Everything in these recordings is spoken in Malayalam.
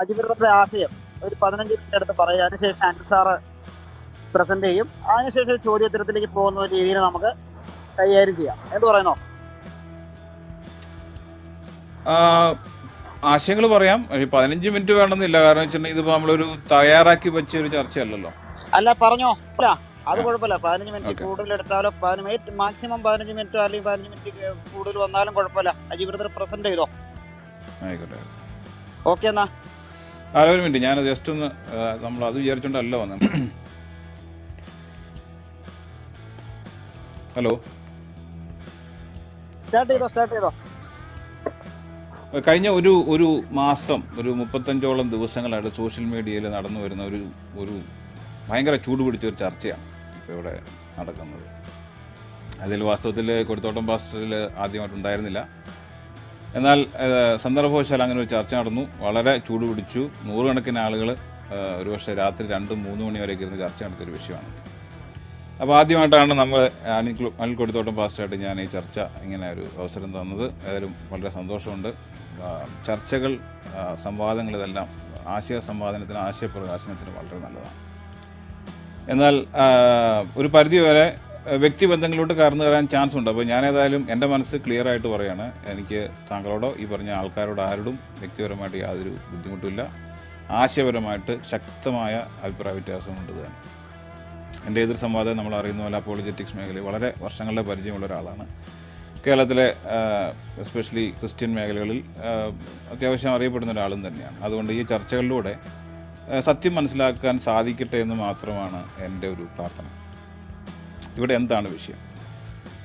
അജിബിറുടെ ആശയം ഒരു പതിനഞ്ച് മിനിറ്റ് അടുത്ത് പറയും അതിനുശേഷം അനിൽ സാറ് പ്രസന്റ് ചെയ്യും. അതിനുശേഷം ചോദ്യോത്തരത്തിലേക്ക് പോകുന്ന ഒരു രീതിയിൽ നമുക്ക് കൈകാര്യം ചെയ്യാം. എന്ത് പറയുന്നു? ആശയങ്ങൾ പറയാം. പതിനഞ്ച് മിനിറ്റ് വേണമെന്നില്ല. കാരണം വെച്ചിട്ടുണ്ടെങ്കിൽ ഇതിപ്പോ നമ്മളൊരു തയ്യാറാക്കി വെച്ച ഒരു ചർച്ചയല്ലല്ലോ. അല്ല പറഞ്ഞോ. അല്ല അത് കുഴപ്പമില്ല. പതിനഞ്ച് മിനിറ്റ്. കൂടുതൽ എടുത്താലോ? പതിനഞ്ച് മാക്സിമം പതിനഞ്ച് മിനിറ്റ് അല്ലെങ്കിൽ പതിനഞ്ച് മിനിറ്റ് കൂടുതൽ വന്നാലും കുഴപ്പമില്ല. അജീവിതത്തിൽ പ്രസന്റ് ചെയ്തോ? ആയിക്കോട്ടെ. ഓക്കെ എന്നാ. ആ ഒരു മിനിറ്റ്. ഞാൻ ജസ്റ്റ് ഒന്ന് നമ്മൾ അത് വിചാരിച്ചോണ്ടല്ല വന്നത് ഹലോ സ്റ്റാർട്ട് ചെയ്തോ സ്റ്റാർട്ട് ചെയ്തോ. കഴിഞ്ഞ ഒരു ഒരു മാസം ഒരു മുപ്പത്തഞ്ചോളം ദിവസങ്ങളായിട്ട് സോഷ്യൽ മീഡിയയിൽ നടന്നു വരുന്ന ഒരു ഒരു ഭയങ്കര ചൂട് പിടിച്ച ഒരു ചർച്ചയാണ് ഇപ്പോൾ ഇവിടെ നടക്കുന്നത്. അതിൽ വാസ്തവത്തിൽ കൊടുത്തോട്ടം പാസ്റ്ററിൽ ആദ്യമായിട്ടുണ്ടായിരുന്നില്ല എന്നാൽ സന്ദർഭവശാൽ അങ്ങനെ ഒരു ചർച്ച നടന്നു. വളരെ ചൂട് പിടിച്ചു. നൂറുകണക്കിന് ആളുകൾ ഒരുപക്ഷെ രാത്രി രണ്ട് മൂന്ന് മണി വരെയൊക്കെ ഇരുന്ന് ചർച്ച നടത്തിയൊരു വിഷയമാണ്. അപ്പോൾ ആദ്യമായിട്ടാണ് നമ്മൾ അനിൽ അനിൽ കൊടുത്തോട്ടം പാസ്റ്റായിട്ട് ഞാൻ ഈ ചർച്ച ഇങ്ങനെ ഒരു അവസരം തന്നത്. ഏതായാലും വളരെ സന്തോഷമുണ്ട്. ചർച്ചകൾ സംവാദങ്ങൾ ഇതെല്ലാം ആശയ സംവാദനത്തിന് ആശയപ്രകാശനത്തിന് വളരെ നല്ലതാണ്. എന്നാൽ ഒരു പരിധി വരെ വ്യക്തിബന്ധങ്ങളിലോട്ട് കടന്നു കയറാൻ ചാൻസ് ഉണ്ട്. അപ്പോൾ ഞാനേതായാലും എന്റെ മനസ്സ് ക്ലിയർ ആയിട്ട് പറയുകയാണ് എനിക്ക് താങ്കളോടോ ഈ പറഞ്ഞ ആൾക്കാരോട് ആരോടും വ്യക്തിപരമായിട്ട് യാതൊരു ബുദ്ധിമുട്ടില്ല ആശയപരമായിട്ട് ശക്തമായ അഭിപ്രായ വ്യത്യാസമുണ്ട് തന്നെ. എന്റെ എതിർ സംവാദം നമ്മൾ അറിയുന്ന പോലെ അപ്പോളജറ്റിക്സ് മേഖലയിൽ വളരെ വർഷങ്ങളുടെ പരിചയമുള്ള ഒരാളാണ്. കേരളത്തിലെ എസ്പെഷ്യലി ക്രിസ്ത്യൻ മേഖലകളിൽ അത്യാവശ്യം അറിയപ്പെടുന്ന ഒരാളും തന്നെയാണ്. അതുകൊണ്ട് ഈ ചർച്ചകളിലൂടെ സത്യം മനസ്സിലാക്കാൻ സാധിക്കട്ടെ എന്ന് മാത്രമാണ് എന്റെ ഒരു പ്രാർത്ഥന. ഇവിടെ എന്താണ് വിഷയം?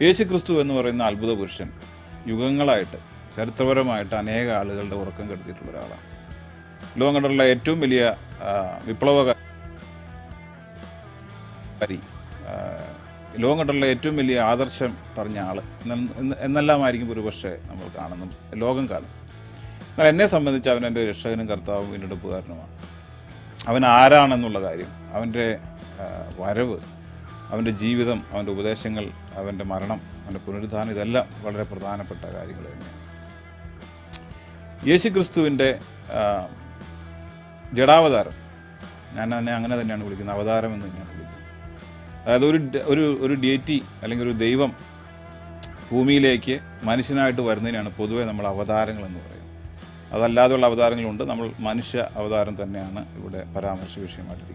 യേശു ക്രിസ്തു എന്ന് പറയുന്ന അത്ഭുത പുരുഷൻ യുഗങ്ങളായിട്ട് ചരിത്രപരമായിട്ട് അനേക ആളുകളുടെ ഉറക്കം കെടുത്തിയിട്ടുള്ള ഒരാളാണ്. ലോകം കണ്ടുള്ള ഏറ്റവും വലിയ വിപ്ലവകാരി ലോകം കണ്ടുള്ള ഏറ്റവും വലിയ ആദർശം പറഞ്ഞ ആൾ എന്നെല്ലാമായിരിക്കും ഒരു പക്ഷേ നമ്മൾ കാണുന്നു ലോകം കാണും. എന്നാൽ എന്നെ സംബന്ധിച്ച് അവൻ എന്റെ രക്ഷകനും കർത്താവും വീണ്ടെടുപ്പുകാരനുമാണ്. അവൻ ആരാണെന്നുള്ള കാര്യം അവന്റെ വരവ് അവന്റെ ജീവിതം അവന്റെ ഉപദേശങ്ങൾ അവന്റെ മരണം അവന്റെ പുനരുദ്ധാനം ഇതെല്ലാം വളരെ പ്രധാനപ്പെട്ട കാര്യങ്ങൾ തന്നെയാണ്. യേശു ക്രിസ്തുവിന്റെ ജഡാവതാരം. ഞാൻ അതിനെ അങ്ങനെ തന്നെയാണ് വിളിക്കുന്നത്. അവതാരം എന്ന് തന്നെയാണ് വിളിക്കുന്നത്. അതായത് ഒരു ഒരു ഒരു ഡേറ്റി അല്ലെങ്കിൽ ഒരു ദൈവം ഭൂമിയിലേക്ക് മനുഷ്യനായിട്ട് വരുന്നതിനാണ് പൊതുവെ നമ്മൾ അവതാരങ്ങൾ എന്ന് പറയുന്നത്. അതല്ലാതെയുള്ള അവതാരങ്ങളുണ്ട്. നമ്മൾ മനുഷ്യ അവതാരം തന്നെയാണ് ഇവിടെ പരാമർശ വിഷയമായിട്ടിരിക്കുന്നത്.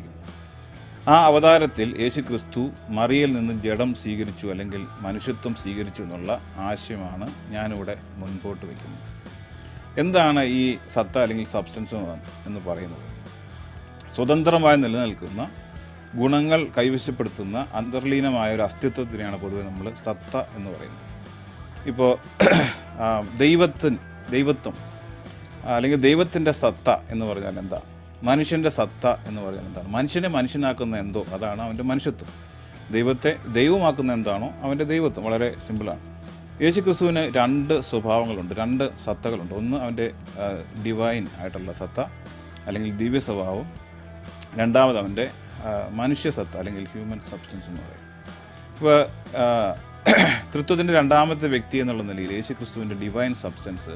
ആ അവതാരത്തിൽ യേശു ക്രിസ്തു മറിയിൽ നിന്ന് ജഡം സ്വീകരിച്ചു അല്ലെങ്കിൽ മനുഷ്യത്വം സ്വീകരിച്ചു എന്നുള്ള ആശയമാണ് ഞാനിവിടെ മുൻപോട്ട് വയ്ക്കുന്നത് എന്താണ് ഈ സത്ത അല്ലെങ്കിൽ സബ്സ്റ്റൻസ് എന്ന് പറയുന്നത്? സ്വതന്ത്രമായി നിലനിൽക്കുന്ന ഗുണങ്ങൾ കൈവശപ്പെടുത്തുന്ന അന്തർലീനമായ ഒരു അസ്തിത്വത്തിനെയാണ് പൊതുവെ നമ്മൾ സത്ത എന്ന് പറയുന്നത്. ഇപ്പോൾ ദൈവത്തിന് ദൈവത്വം അല്ലെങ്കിൽ ദൈവത്തിന്റെ സത്ത എന്ന് പറഞ്ഞാൽ എന്താ? മനുഷ്യന്റെ സത്ത എന്ന് പറയുന്നത് എന്താണ്? മനുഷ്യനെ മനുഷ്യനാക്കുന്ന എന്തോ? അതാണ് അവന്റെ മനുഷ്യത്വം. ദൈവത്തെ ദൈവമാക്കുന്ന എന്താണോ അവന്റെ ദൈവത്വം. വളരെ സിമ്പിളാണ് യേശു ക്രിസ്തുവിന് രണ്ട് സ്വഭാവങ്ങളുണ്ട് രണ്ട് സത്തകളുണ്ട്. ഒന്ന് അവന്റെ ഡിവൈൻ ആയിട്ടുള്ള സത്ത അല്ലെങ്കിൽ ദിവ്യ സ്വഭാവം. രണ്ടാമത് അവന്റെ മനുഷ്യ സത്ത അല്ലെങ്കിൽ ഹ്യൂമൻ സബ്സ്റ്റൻസ് എന്ന് പറയും. ഇപ്പോൾ തൃത്വത്തിന്റെ രണ്ടാമത്തെ വ്യക്തി എന്നുള്ള നിലയിൽ യേശു ക്രിസ്തുവിന്റെ ഡിവൈൻ സബ്സ്റ്റൻസ്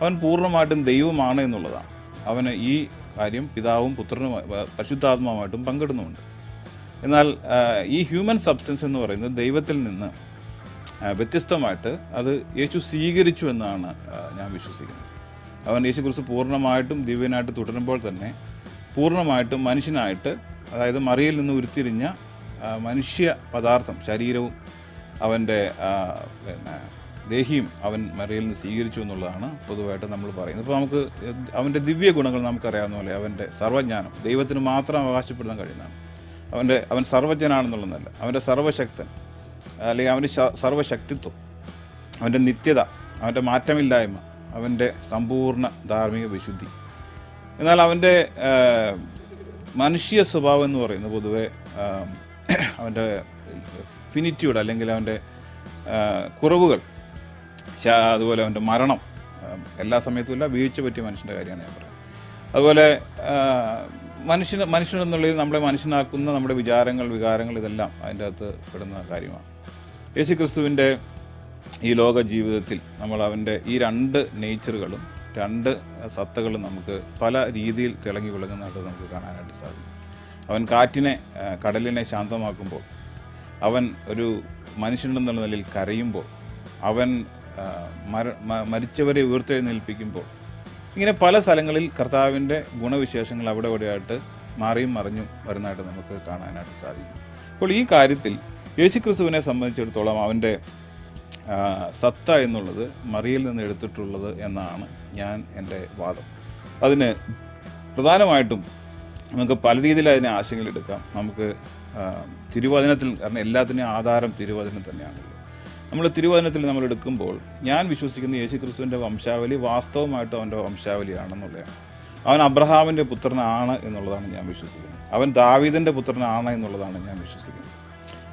അവൻ പൂർണമായിട്ടും ദൈവമാണ് എന്നുള്ളതാണ്. അവന് ഈ കാര്യം പിതാവും പുത്രനും പരിശുദ്ധാത്മാവുമായിട്ടും പങ്കിടുന്നുമുണ്ട്. എന്നാൽ ഈ ഹ്യൂമൻ സബ്സ്റ്റൻസ് എന്ന് പറയുന്നത് ദൈവത്തിൽ നിന്ന് വ്യത്യസ്തമായിട്ട് അത് യേശു സ്വീകരിച്ചു എന്നാണ് ഞാൻ വിശ്വസിക്കുന്നത്. അവൻ യേശു ക്രിസ്തു പൂർണമായിട്ടും ദിവ്യനായിട്ട് തുടരുമ്പോൾ തന്നെ പൂർണമായിട്ടും മനുഷ്യനായിട്ട് അതായത് മറിയിൽ നിന്ന് ഉരുത്തിരിഞ്ഞ മനുഷ്യ പദാർത്ഥം ശരീരവും അവന്റെ പിന്നെ ദേഹിയും അവൻ മറിയിൽ നിന്ന് സ്വീകരിച്ചു എന്നുള്ളതാണ് പൊതുവായിട്ട് നമ്മൾ പറയുന്നത്. ഇപ്പോൾ നമുക്ക് അവന്റെ ദിവ്യ ഗുണങ്ങൾ നമുക്കറിയാവുന്ന പോലെ അവന്റെ സർവജ്ഞാനം ദൈവത്തിന് മാത്രം അവകാശപ്പെടുത്താൻ കഴിയുന്നതാണ്. അവന്റെ അവൻ സർവജ്ഞനാണെന്നുള്ളതല്ല അവന്റെ സർവശക്തൻ അല്ലെങ്കിൽ അവന്റെ സർവശക്തിത്വം അവന്റെ നിത്യത അവന്റെ മാറ്റമില്ലായ്മ അവന്റെ സമ്പൂർണ ധാർമ്മിക വിശുദ്ധി. എന്നാൽ അവന്റെ മനുഷ്യ സ്വഭാവം എന്ന് പറയുന്നത് പൊതുവെ അവന്റെ ഫിനിറ്റ്യൂഡ് അല്ലെങ്കിൽ അവന്റെ കുറവുകൾ അതുപോലെ അവന്റെ മരണം എല്ലാ സമയത്തും ഇല്ല വീഴ്ച പറ്റിയ മനുഷ്യന്റെ കാര്യമാണ് ഞാൻ പറയുന്നത്. അതുപോലെ മനുഷ്യന് മനുഷ്യനെന്നുള്ളത് നമ്മളെ മനുഷ്യനാക്കുന്ന നമ്മുടെ വിചാരങ്ങൾ വികാരങ്ങൾ ഇതെല്ലാം അതിന്റെ അകത്ത് പെടുന്ന കാര്യമാണ്. യേശു ക്രിസ്തുവിന്റെ ഈ ലോക ജീവിതത്തിൽ നമ്മൾ അവന്റെ ഈ രണ്ട് നേച്ചറുകളും രണ്ട് സത്തകളും നമുക്ക് പല രീതിയിൽ തിളങ്ങി വിളങ്ങുന്നതായിട്ട് നമുക്ക് കാണാനായിട്ട് സാധിക്കും. അവൻ കാറ്റിനെ കടലിനെ ശാന്തമാക്കുമ്പോൾ അവൻ ഒരു മനുഷ്യനെന്നുള്ള നിലയിൽ കരയുമ്പോൾ അവൻ മരിച്ചവരെ ഉയർത്തെഴുന്നേൽപ്പിക്കുമ്പോൾ ഇങ്ങനെ പല സ്ഥലങ്ങളിൽ കർത്താവിന്റെ ഗുണവിശേഷങ്ങൾ അവിടെ ഇവിടെയായിട്ട് മാറിയും മറിഞ്ഞും വരുന്നതായിട്ട് നമുക്ക് കാണാനായിട്ട് സാധിക്കും. അപ്പോൾ ഈ കാര്യത്തിൽ യേശുക്രിസ്തുവിനെ സംബന്ധിച്ചിടത്തോളം അവന്റെ സത്ത എന്നുള്ളത് മറിയിൽ നിന്ന് എടുത്തിട്ടുള്ളത് എന്നാണ് ഞാൻ എന്റെ വാദം. അതിന് പ്രധാനമായിട്ടും നമുക്ക് പല രീതിയിൽ അതിനെ ആശങ്കയിലെടുക്കാം നമുക്ക് തിരുവചനത്തിൽ കാരണം എല്ലാത്തിനും ആധാരം തിരുവചനം തന്നെയാണല്ലോ നമ്മൾ തിരുവചനത്തിൽ നമ്മൾ എടുക്കുമ്പോൾ ഞാൻ വിശ്വസിക്കുന്ന യേശുക്രിസ്തുവിന്റെ വംശാവലി വാസ്തവമായിട്ട് അവന്റെ വംശാവലിയാണെന്നുള്ളതാണ്. അവൻ അബ്രഹാമിന്റെ പുത്രനാണ് എന്നുള്ളതാണ് ഞാൻ വിശ്വസിക്കുന്നത്. അവൻ ദാവീദിന്റെ പുത്രനാണ് എന്നുള്ളതാണ് ഞാൻ വിശ്വസിക്കുന്നത്.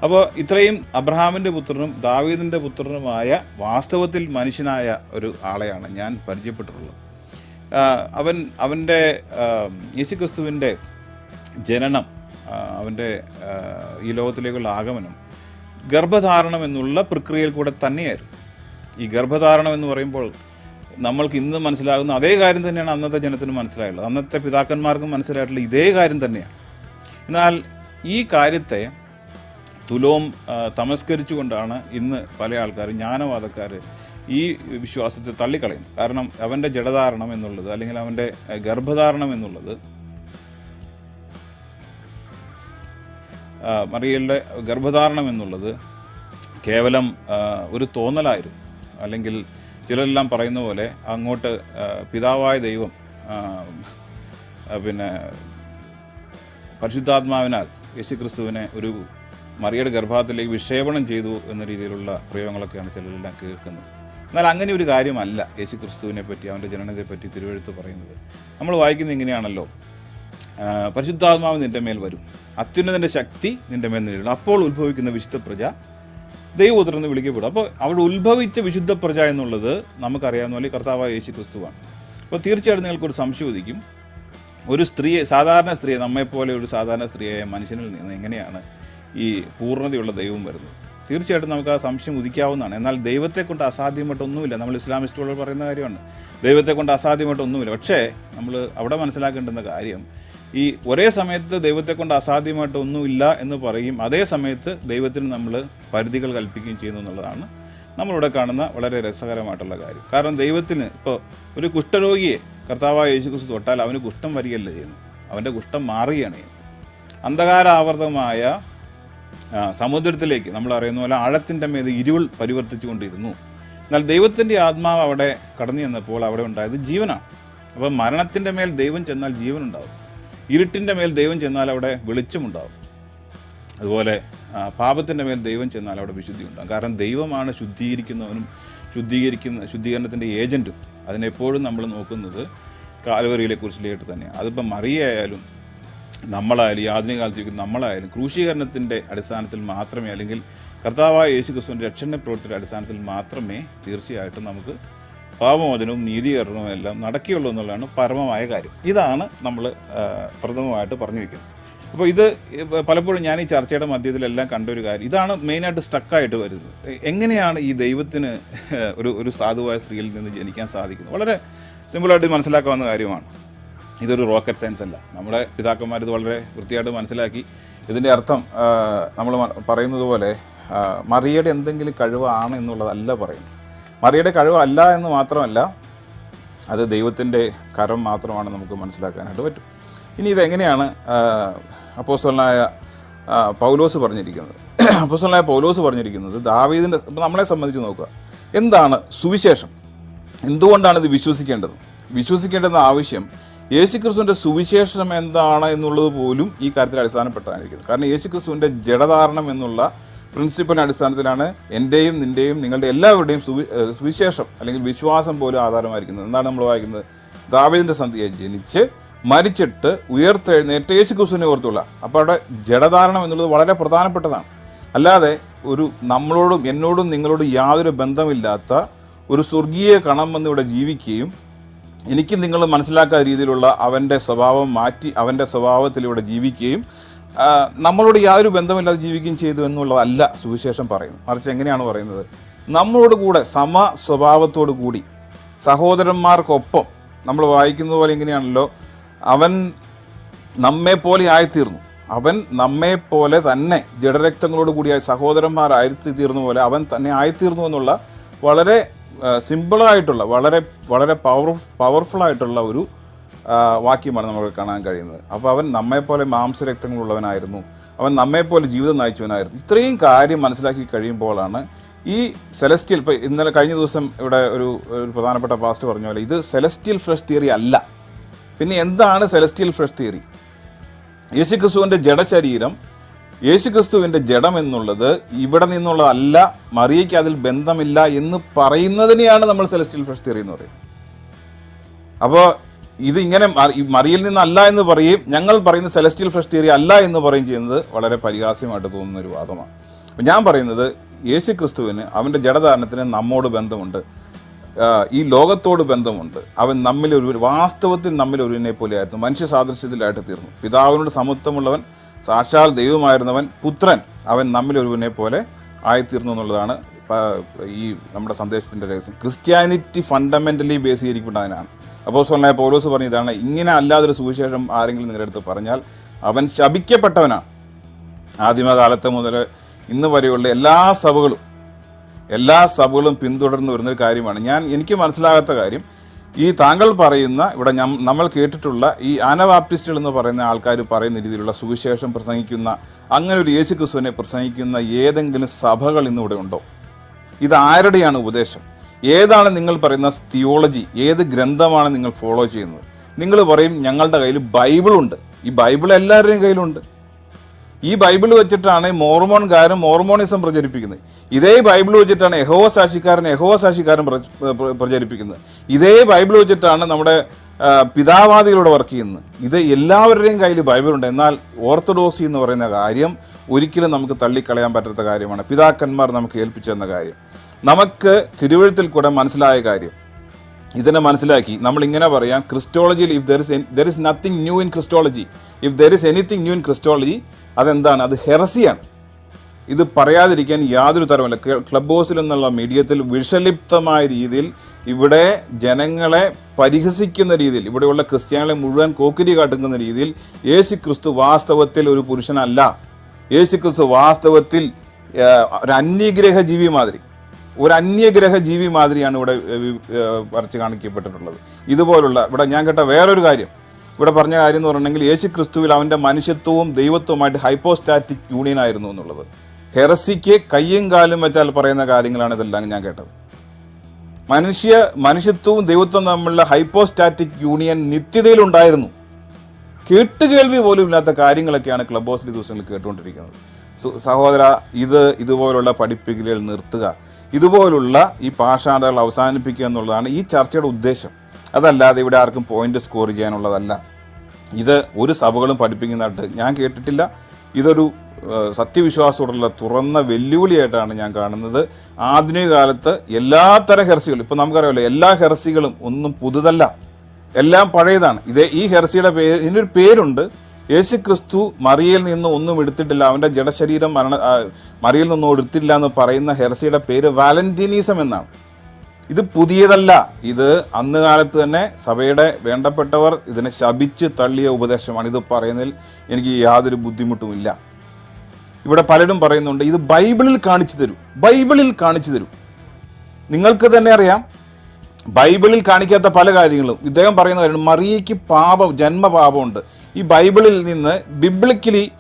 അപ്പോൾ ഇത്രയും അബ്രഹാമിന്റെ പുത്രനും ദാവീദിന്റെ പുത്രനുമായ വാസ്തവത്തിൽ മനുഷ്യനായ ഒരു ആളെയാണ് ഞാൻ പരിചയപ്പെട്ടിട്ടുള്ളത്. അവൻ അവന്റെ യേശുക്രിസ്തുവിന്റെ ജനനം അവന്റെ ഈ ലോകത്തിലേക്കുള്ള ആഗമനം ഗർഭധാരണം എന്നുള്ള പ്രക്രിയയിൽ കൂടെ തന്നെയായിരുന്നു. ഈ ഗർഭധാരണം എന്ന് പറയുമ്പോൾ നമ്മൾക്ക് ഇന്ന് മനസ്സിലാകുന്ന അതേ കാര്യം തന്നെയാണ് അന്നത്തെ ജനത്തിന് മനസ്സിലായുള്ളത്. അന്നത്തെ പിതാക്കന്മാർക്കും മനസ്സിലായിട്ടുള്ള ഇതേ കാര്യം തന്നെയാണ്. എന്നാൽ ഈ കാര്യത്തെ തുലോം തമസ്കരിച്ചു തമസ്കരിച്ചുകൊണ്ടാണ് ഇന്ന് പല ആൾക്കാരും ജ്ഞാനവാദക്കാർ ഈ വിശ്വാസത്തെ തള്ളിക്കളയുന്നു കാരണം അവന്റെ ജഡധാരണം എന്നുള്ളത് അല്ലെങ്കിൽ അവന്റെ ഗർഭധാരണം എന്നുള്ളത് മറിയയുടെ ഗർഭധാരണം എന്നുള്ളത് കേവലം ഒരു തോന്നലായിരുന്നു. അല്ലെങ്കിൽ ചിലരെല്ലാം പറയുന്ന പോലെ അങ്ങോട്ട് പിതാവായ ദൈവം പിന്നെ പരിശുദ്ധാത്മാവിനാൽ യേശുക്രിസ്തുവിനെ ഒരു മറിയുടെ ഗർഭത്തിലേക്ക് വിക്ഷേപണം ചെയ്തു എന്ന രീതിയിലുള്ള പ്രയോഗങ്ങളൊക്കെയാണ് ചിലരെല്ലാം കേൾക്കുന്നത്. എന്നാൽ അങ്ങനെ ഒരു കാര്യമല്ല യേശുക്രിസ്തുവിനെ പറ്റി അവന്റെ ജനനത്തെ പറ്റി തിരുവഴുത്ത് പറയുന്നത്. നമ്മൾ വായിക്കുന്നത് ഇങ്ങനെയാണല്ലോ. പരിശുദ്ധാത്മാവ് നിന്റെ മേൽ വരും. അത്യുന്നതിന്റെ ശക്തി നിന്റെ മേൽ നേരിടും അപ്പോൾ ഉത്ഭവിക്കുന്ന വിശുദ്ധ പ്രജ ദൈവപുത്രൻ എന്ന് വിളിക്കപ്പെടും. അപ്പോൾ അവിടെ ഉത്ഭവിച്ച വിശുദ്ധ പ്രജ എന്നുള്ളത് നമുക്കറിയാവുന്ന പോലെ കർത്താവായ യേശു ക്രിസ്തുവാണ് അപ്പോൾ തീർച്ചയായിട്ടും നിങ്ങൾക്കൊരു സംശയം ഉദിക്കും. ഒരു സ്ത്രീയെ സാധാരണ സ്ത്രീയെ നമ്മെപ്പോലെ ഒരു സാധാരണ സ്ത്രീയായ മനുഷ്യനിൽ നിന്ന് എങ്ങനെയാണ് ഈ പൂർണതയുള്ള ദൈവം വരുന്നത്? തീർച്ചയായിട്ടും നമുക്ക് ആ സംശയം ഉദിക്കാവുന്നതാണ്. എന്നാൽ ദൈവത്തെ കൊണ്ട് അസാധ്യമായിട്ടൊന്നുമില്ല നമ്മൾ ഇസ്ലാമിസ്റ്റുകൾ പറയുന്ന കാര്യമാണ്. ദൈവത്തെ കൊണ്ട് അസാധ്യമായിട്ടൊന്നുമില്ല പക്ഷേ നമ്മൾ അവിടെ മനസ്സിലാക്കേണ്ടുന്ന കാര്യം ഈ ഒരേ സമയത്ത് ദൈവത്തെ കൊണ്ട് അസാധ്യമായിട്ട് ഒന്നുമില്ല എന്ന് പറയും അതേ സമയത്ത് ദൈവത്തിന് നമ്മൾ പരിധികൾ കൽപ്പിക്കുകയും ചെയ്യുന്നു എന്നുള്ളതാണ് നമ്മളിവിടെ കാണുന്ന വളരെ രസകരമായിട്ടുള്ള കാര്യം. കാരണം ദൈവത്തിന് ഇപ്പോൾ ഒരു കുഷ്ഠരോഗിയെ കർത്താവായ യേശുക്രിസ്തു തൊട്ടാൽ അവന് കുഷ്ഠം വരികയല്ല ചെയ്യുന്നു അവന്റെ കുഷ്ഠം മാറുകയാണ് അന്ധകാരാവർത്തമായ സമുദ്രത്തിലേക്ക് നമ്മൾ അറിയുന്ന പോലെ ആഴത്തിന്റെ മേത് ഇരുൾ പരിവർത്തിച്ചുകൊണ്ടിരുന്നു. എന്നാൽ ദൈവത്തിന്റെ ആത്മാവ് അവിടെ കടന്നു ചെന്നപ്പോൾ അവിടെ ഉണ്ടായത് ജീവനാണ്. അപ്പോൾ മരണത്തിന്റെ മേൽ ദൈവം ചെന്നാൽ ജീവനുണ്ടാവും. ഇരുട്ടിന്റെ മേൽ ദൈവം ചെന്നാൽ അവിടെ വെളിച്ചമുണ്ടാകും അതുപോലെ പാപത്തിന്റെ മേൽ ദൈവം ചെന്നാൽ അവിടെ വിശുദ്ധി ഉണ്ടാകും കാരണം ദൈവമാണ് ശുദ്ധീകരിക്കുന്നവനും ശുദ്ധീകരിക്കുന്ന ശുദ്ധീകരണത്തിന്റെ ഏജന്റും അതിനെപ്പോഴും നമ്മൾ നോക്കുന്നത് കാൽവറിയിലെ കുറിച്ചിലേക്ക് തന്നെയാണ്. അതിപ്പം മറിയായാലും നമ്മളായാലും ഈ ആധുനിക കാലത്ത് നമ്മളായാലും ക്രൂശീകരണത്തിന്റെ അടിസ്ഥാനത്തിൽ മാത്രമേ അല്ലെങ്കിൽ കർത്താവായ യേശു ക്രിസ്തുവിന്റെ രക്ഷണ പ്രവൃത്തിയുടെ അടിസ്ഥാനത്തിൽ മാത്രമേ തീർച്ചയായിട്ടും നമുക്ക് പാപമോചനവും നീതീകരണവും എല്ലാം നടക്കുകയുള്ളൂ എന്നുള്ളതാണ് പരമമായ കാര്യം. ഇതാണ് നമ്മൾ പ്രഥമമായിട്ട് പറഞ്ഞിരിക്കുന്നത്. അപ്പോൾ ഇത് പലപ്പോഴും ഞാൻ ഈ ചർച്ചയുടെ മധ്യത്തിലെല്ലാം കണ്ടൊരു കാര്യം. ഇതാണ് മെയിനായിട്ട് സ്റ്റക്കായിട്ട് വരുന്നത്. എങ്ങനെയാണ് ഈ ദൈവത്തിന് ഒരു ഒരു സാധുവായ സ്ത്രീയിൽ നിന്ന് ജനിക്കാൻ സാധിക്കുന്നത്? വളരെ സിമ്പിളായിട്ട് മനസ്സിലാക്കാവുന്ന കാര്യമാണ്. ഇതൊരു റോക്കറ്റ് സയൻസ് അല്ല. നമ്മുടെ പിതാക്കന്മാർ ഇത് വളരെ വൃത്തിയായിട്ട് മനസ്സിലാക്കി. ഇതിന്റെ അർത്ഥം നമ്മൾ പറയുന്നത് പോലെ മറിയയുടെ എന്തെങ്കിലും കഴിവാണ് എന്നുള്ളതല്ല പറയുന്നത്. മറിയയുടെ കഴിവല്ല എന്ന് മാത്രമല്ല അത് ദൈവത്തിന്റെ കരം മാത്രമാണ് നമുക്ക് മനസ്സിലാക്കാനായിട്ട് പറ്റും. ഇനി ഇതെങ്ങനെയാണ് അപ്പോസ്റ്റലായ പൗലോസ് പറഞ്ഞിരിക്കുന്നത്? അപ്പോസ്റ്റലായ പൗലോസ് പറഞ്ഞിരിക്കുന്നത് ദാവീദിന്റെ നമ്മളെ സംബന്ധിച്ച് നോക്കുക. എന്താണ് സുവിശേഷം? എന്തുകൊണ്ടാണ് ഇത് വിശ്വസിക്കേണ്ടത്? വിശ്വസിക്കേണ്ടെന്ന ആവശ്യം യേശുക്രിസ്തുവിന്റെ സുവിശേഷം എന്താണ് എന്നുള്ളത് പോലും ഈ കാര്യത്തിൽ അടിസ്ഥാനപ്പെട്ടായിരിക്കുന്നത് കാരണം യേശുക്രിസ്തുവിന്റെ ജഡധാരണം എന്നുള്ള പ്രിൻസിപ്പലിന്റെ അടിസ്ഥാനത്തിലാണ് എന്റെയും നിന്റെയും നിങ്ങളുടെ എല്ലാവരുടെയും സുവിശേഷം അല്ലെങ്കിൽ വിശ്വാസം പോലും ആധാരമായിരിക്കുന്നത്. എന്താണ് നമ്മൾ വായിക്കുന്നത്? ദാവീദിന്റെ സന്ധിയെ ജനിച്ച് മരിച്ചിട്ട് ഉയർത്തെഴുന്നേറ്റ് യേശു ക്രിസ്തുവിനെ ഓർത്തുള്ള. അപ്പോൾ അവിടെ ജഡധാരണം എന്നുള്ളത് വളരെ പ്രധാനപ്പെട്ടതാണ്. അല്ലാതെ ഒരു നമ്മളോടും എന്നോടും നിങ്ങളോടും യാതൊരു ബന്ധമില്ലാത്ത ഒരു സ്വർഗീയ കണം വന്നിവിടെ ജീവിക്കുകയും എനിക്ക് നിങ്ങൾ മനസ്സിലാക്കാത്ത രീതിയിലുള്ള അവന്റെ സ്വഭാവം മാറ്റി അവന്റെ സ്വഭാവത്തിൽ സ്വഭാവത്തിലൂടെ ജീവിക്കുകയും നമ്മളോട് യാതൊരു ബന്ധമില്ലാതെ ജീവിക്കുകയും ചെയ്തു എന്നുള്ളതല്ല സുവിശേഷം പറയുന്നത്. മറിച്ച് എങ്ങനെയാണ് പറയുന്നത്? നമ്മളോട് കൂടെ സമ സ്വഭാവത്തോടു കൂടി സഹോദരന്മാർക്കൊപ്പം നമ്മൾ വായിക്കുന്നത് പോലെ എങ്ങനെയാണല്ലോ? അവൻ നമ്മെപ്പോലെ പോലെ ആയിത്തീർന്നു. അവൻ നമ്മെപ്പോലെ പോലെ തന്നെ ജഡരക്തങ്ങളോട് കൂടിയ സഹോദരന്മാരായി തീർന്ന പോലെ അവൻ തന്നെ ആയിത്തീർന്നു എന്നുള്ള വളരെ സിമ്പിളായിട്ടുള്ള വളരെ വളരെ പവർ പവർഫുൾ ആയിട്ടുള്ള ഒരു വാക്യമാണ് നമുക്ക് കാണാൻ കഴിയുന്നത്. അപ്പോൾ അവൻ നമ്മെപ്പോലെ മാംസരക്തങ്ങളുള്ളവനായിരുന്നു. അവൻ നമ്മെപ്പോലെ ജീവിതം നയിച്ചവനായിരുന്നു. ഇത്രയും കാര്യം മനസ്സിലാക്കി കഴിയുമ്പോഴാണ് ഈ സെലസ്റ്റിയൽ ഇപ്പോൾ ഇന്നലെ കഴിഞ്ഞ ദിവസം ഇവിടെ ഒരു ഒരു പ്രധാനപ്പെട്ട പാസ്റ്റ് പറഞ്ഞ പോലെ ഇത് സെലസ്റ്റിയൽ ഫ്രഷ് തിയറി അല്ല. പിന്നെ എന്താണ് സെലസ്റ്റിയൽ ഫ്രഷ് തിയറി യേശുക്രിസ്തുവിന്റെ ജഡശരീരം യേശുക്രിസ്തുവിന്റെ ജഡം എന്നുള്ളത് ഇവിടെ നിന്നുള്ളതല്ല മറിയയ്ക്ക് അതിൽ ബന്ധമില്ല എന്ന് പറയുന്നതിനെയാണ് നമ്മൾ സെലസ്റ്റിയൽ ഫ്രഷ് തിയറി എന്ന് പറയുന്നത്. അപ്പോൾ ഇത് ഇങ്ങനെ മറിയിൽ നിന്നല്ല എന്ന് പറയും ഞങ്ങൾ പറയുന്ന സെലസ്റ്റിയൽ ഫ്ലഷ് തിയറി അല്ല എന്ന് പറയും ചെയ്യുന്നത് വളരെ പരിഹാസ്യമായിട്ട് തോന്നുന്ന ഒരു വാദമാണ്. അപ്പം ഞാൻ പറയുന്നത് യേശു ക്രിസ്തുവിന് അവന്റെ ജഡധാരണത്തിന് നമ്മോട് ബന്ധമുണ്ട്. ഈ ലോകത്തോട് ബന്ധമുണ്ട്. അവൻ നമ്മിൽ ഒരു വാസ്തവത്തിൽ നമ്മിൽ ഒരുവിനെ പോലെയായിരുന്നു. മനുഷ്യ സാദൃശ്യത്തിലായിട്ട് തീർന്നു. പിതാവിനോട് സമത്വമുള്ളവൻ സാക്ഷാൽ ദൈവമായിരുന്നവൻ പുത്രൻ അവൻ നമ്മിൽ ഒരുവിനെ പോലെ ആയിത്തീർന്നു എന്നുള്ളതാണ് ഈ നമ്മുടെ സന്ദേശത്തിന്റെ രഹസ്യം. ക്രിസ്ത്യാനിറ്റി ഫണ്ടമെന്റലി ബേസ് ചെയ്തിരിക്കുന്നതിനാണ് അപ്പോൾ സ്വർണ പൗലോസ് പറഞ്ഞ ഇതാണ്. ഇങ്ങനെ അല്ലാതൊരു സുവിശേഷം ആരെങ്കിലും നിങ്ങളുടെ അടുത്ത് പറഞ്ഞാൽ അവൻ ശപിക്കപ്പെട്ടവനാണ് ആദിമകാലത്ത് മുതൽ ഇന്ന് വരെയുള്ള എല്ലാ സഭകളും എല്ലാ സഭകളും പിന്തുടർന്ന് വരുന്നൊരു കാര്യമാണ്. ഞാൻ എനിക്ക് മനസ്സിലാകാത്ത കാര്യം ഈ താങ്കൾ പറയുന്ന ഇവിടെ നമ്മൾ കേട്ടിട്ടുള്ള ഈ ആനബാപ്റ്റിസ്റ്റുകൾ എന്ന് പറയുന്ന ആൾക്കാർ പറയുന്ന രീതിയിലുള്ള സുവിശേഷം പ്രസംഗിക്കുന്ന അങ്ങനെ ഒരു യേശു ക്രിസ്തുവിനെ പ്രസംഗിക്കുന്ന ഏതെങ്കിലും സഭകൾ ഇന്നിവിടെ ഉണ്ടോ? ഇത് ആരുടെയാണ് ഉപദേശം? ഏതാണ് നിങ്ങൾ പറയുന്ന തിയോളജി? ഏത് ഗ്രന്ഥമാണ് നിങ്ങൾ ഫോളോ ചെയ്യുന്നത്? നിങ്ങൾ പറയും ഞങ്ങളുടെ കയ്യിൽ ബൈബിളുണ്ട്. ഈ ബൈബിൾ എല്ലാവരുടെയും കയ്യിലുണ്ട്. ഈ ബൈബിൾ വെച്ചിട്ടാണ് മോർമോൺ മോർമോൺകാരും മോർമോണിസം പ്രചരിപ്പിക്കുന്നത്. ഇതേ ബൈബിൾ വെച്ചിട്ടാണ് യഹോവ സാക്ഷിക്കാരൻ യഹോവ സാക്ഷിക്കാരൻ പ്ര- പ്ര- പ്രചരിപ്പിക്കുന്നത്. ഇതേ ബൈബിൾ വെച്ചിട്ടാണ് നമ്മുടെ പിതാവാദികളോട് വർക്ക് ചെയ്യുന്നത്. ഇത് എല്ലാവരുടെയും കയ്യിൽ ബൈബിളുണ്ട്. എന്നാൽ ഓർത്തഡോക്സി എന്ന് പറയുന്ന കാര്യം ഒരിക്കലും നമുക്ക് തള്ളിക്കളയാൻ പറ്റാത്ത കാര്യമാണ്. പിതാക്കന്മാർ നമുക്ക് ഏൽപ്പിച്ചു തന്ന കാര്യം. നമുക്ക് തിരുവഴുത്തിൽ കൂടെ മനസ്സിലായ കാര്യം. ഇതിനെ മനസ്സിലാക്കി നമ്മൾ ഇങ്ങനെ പറയാം ക്രിസ്റ്റോളജിയിൽ if there is there is nothing new in Christology if there is anything new in Christology അതെന്താണ്? അത് ഹെറസിയാണ്. ഇത് പറയാതിരിക്കാൻ യാതൊരു തരവുമില്ല. ക്ലബ് ഹൗസിൽ എന്നുള്ള മീഡിയത്തിൽ വിഷലിപ്തമായ രീതിയിൽ ഇവിടെ ജനങ്ങളെ പരിഹസിക്കുന്ന രീതിയിൽ ഇവിടെയുള്ള ക്രിസ്ത്യാനികളെ മുഴുവൻ കോക്കിരി കാട്ടുന്ന രീതിയിൽ യേശു ക്രിസ്തു വാസ്തവത്തിൽ ഒരു പുരുഷനല്ല. യേശു ക്രിസ്തു വാസ്തവത്തിൽ ഒരു അന്യഗ്രഹ ജീവി മാതിരി. ഒരു അന്യഗ്രഹ ജീവി മാതിരിയാണ് ഇവിടെ വരച്ച് കാണിക്കപ്പെട്ടിട്ടുള്ളത്. ഇതുപോലുള്ള ഇവിടെ ഞാൻ കേട്ട വേറൊരു കാര്യം. ഇവിടെ പറഞ്ഞ കാര്യം എന്ന് പറഞ്ഞിട്ടുണ്ടെങ്കിൽ യേശു ക്രിസ്തുവിൽ അവന്റെ മനുഷ്യത്വവും ദൈവത്വവുമായിട്ട് ഹൈപ്പോസ്റ്റാറ്റിക് യൂണിയൻ ആയിരുന്നു എന്നുള്ളത്. ഹെറസിക്ക് കയ്യും കാലും വെച്ചാൽ പറയുന്ന കാര്യങ്ങളാണ് ഇതെല്ലാം ഞാൻ കേട്ടത്. മനുഷ്യ മനുഷ്യത്വവും ദൈവത്വവും തമ്മിലുള്ള ഹൈപ്പോസ്റ്റാറ്റിക് യൂണിയൻ നിത്യതയിലുണ്ടായിരുന്നു കേട്ടുകേൾവി പോലും ഇല്ലാത്ത കാര്യങ്ങളൊക്കെയാണ് ക്ലബ് ഹൗസിൽ ഈ ദിവസങ്ങളിൽ കേട്ടുകൊണ്ടിരിക്കുന്നത്. സഹോദര ഇത് ഇതുപോലുള്ള പഠിപ്പിക്കലുകൾ നിർത്തുക. ഇതുപോലുള്ള ഈ പാഷാടകൾ അവസാനിപ്പിക്കുക എന്നുള്ളതാണ് ഈ ചർച്ചയുടെ ഉദ്ദേശം. അതല്ലാതെ ഇവിടെ ആർക്കും പോയിന്റ് സ്കോർ ചെയ്യാനുള്ളതല്ല. ഇത് ഒരു സഭകളും പഠിപ്പിക്കുന്നതായിട്ട് ഞാൻ കേട്ടിട്ടില്ല. ഇതൊരു സത്യവിശ്വാസത്തോടുള്ള തുറന്ന വെല്ലുവിളിയായിട്ടാണ് ഞാൻ കാണുന്നത്. ആധുനിക കാലത്ത് എല്ലാ തരം ഹെർസികളും ഇപ്പം നമുക്കറിയാമല്ലോ എല്ലാ ഹെർസികളും ഒന്നും പുതുതല്ല. എല്ലാം പഴയതാണ്. ഇതേ ഈ ഹെർസിയുടെ പേര് ഇതിനൊരു പേരുണ്ട്. യേശു ക്രിസ്തു മറിയയിൽ നിന്ന് ഒന്നും എടുത്തിട്ടില്ല. അവന്റെ ജഡശരീരം മരണ ആ, മറിയയിൽ നിന്നും എടുത്തില്ല എന്ന് പറയുന്ന ഹെർസിയുടെ പേര് വാലന്റീനിസം എന്നാണ്. ഇത് പുതിയതല്ല. ഇത് അന്ന് കാലത്ത് തന്നെ സഭയുടെ വേണ്ടപ്പെട്ടവർ ഇതിനെ ശപിച്ച് തള്ളിയ ഉപദേശമാണ്. ഇത് പറയുന്നതിൽ എനിക്ക് യാതൊരു ബുദ്ധിമുട്ടുമില്ല ഇവിടെ പലരും പറയുന്നുണ്ട് ഇത് ബൈബിളിൽ കാണിച്ചു തരൂ. ബൈബിളിൽ കാണിച്ചു തരൂ. നിങ്ങൾക്ക് തന്നെ അറിയാം ബൈബിളിൽ കാണിക്കാത്ത പല കാര്യങ്ങളും. ഇദ്ദേഹം പറയുന്ന കാര്യം മറിയയ്ക്ക് പാപം ജന്മപാപമുണ്ട്. ഈ ബൈബിളിൽ നിന്ന് ബിബ്ലിക്കലി